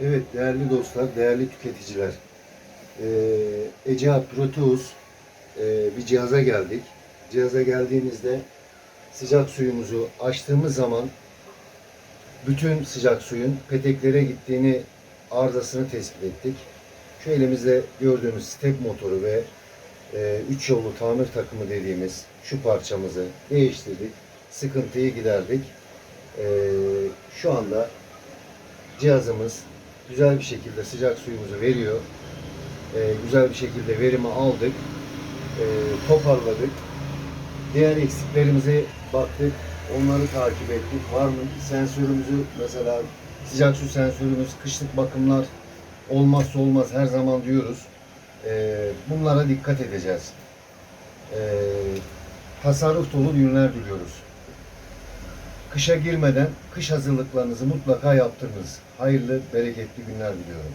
Evet değerli dostlar, değerli tüketiciler. Ee, Proteus e, bir cihaza geldik. Cihaza geldiğimizde sıcak suyumuzu açtığımız zaman bütün sıcak suyun peteklere gittiğini arızasını tespit ettik. Şu elimizde gördüğünüz step motoru ve 3 yollu tamir takımı dediğimiz şu parçamızı değiştirdik. Sıkıntıyı giderdik. Ee, şu anda cihazımız güzel bir şekilde sıcak suyumuzu veriyor. Ee, güzel bir şekilde verimi aldık. Ee, toparladık. Diğer eksiklerimize baktık. Onları takip ettik. Var mı? Sensörümüzü mesela sıcak su sensörümüz, kışlık bakımlar olmazsa olmaz her zaman diyoruz. Ee, bunlara dikkat edeceğiz. Ee, tasarruf dolu ürünler diliyoruz. Kışa girmeden kış hazırlıklarınızı mutlaka yaptırınız. Hayırlı, bereketli günler diliyorum.